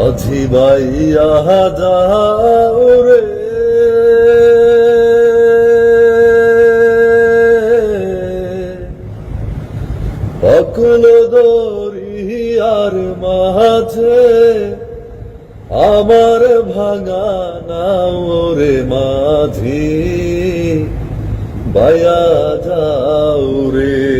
মাঝি বাইয়া যাও রে অকুল দরিয়ার মাঝে আমার ভাঙা নাও রে মাঝি। বায়া যাও রে।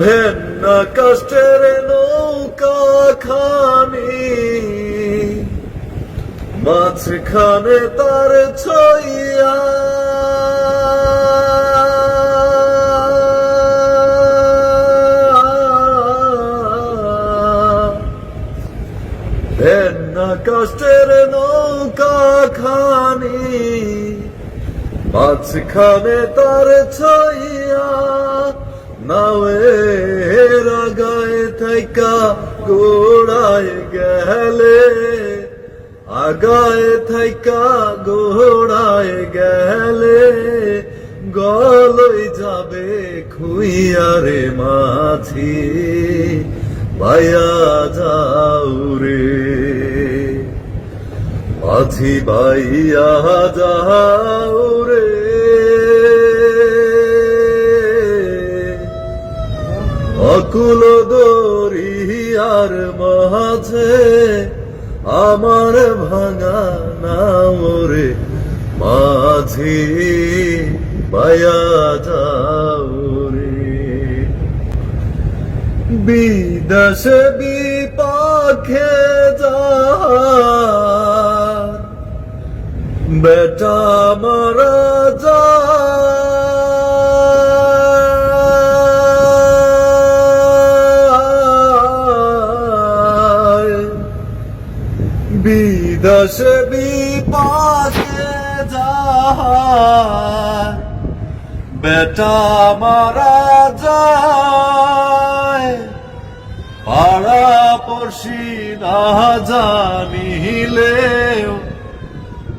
ভিন্ন কষ্টের নৌকা খানি। মাঝখানে তার ছইয়া। কষ্টের নৌকা খানি। মাঝখানে তার ছইয়া। নাওয়ের গেলে আগায় থাইকা গোড়ায় গেলে গলই যাবে খুইয়ারে মাঝি ভাইয়া যাও রে। মাঝি ভাইয়া যাও অকুল দরিয়ার মাঝে, আমার ভাঙা নাও রে মাঝি বায়া যাও রে। বিদেশ বিপাখে যা, বেটা বিদেশ বিপাকে যায়। বেটা মারা যায়। পাড়া পড়শি না জানিলেও,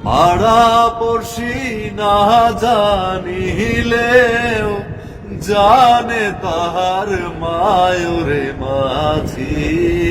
পাড়া পড়শি না জানিলেও জানে তাহার মায়রে মাঝি।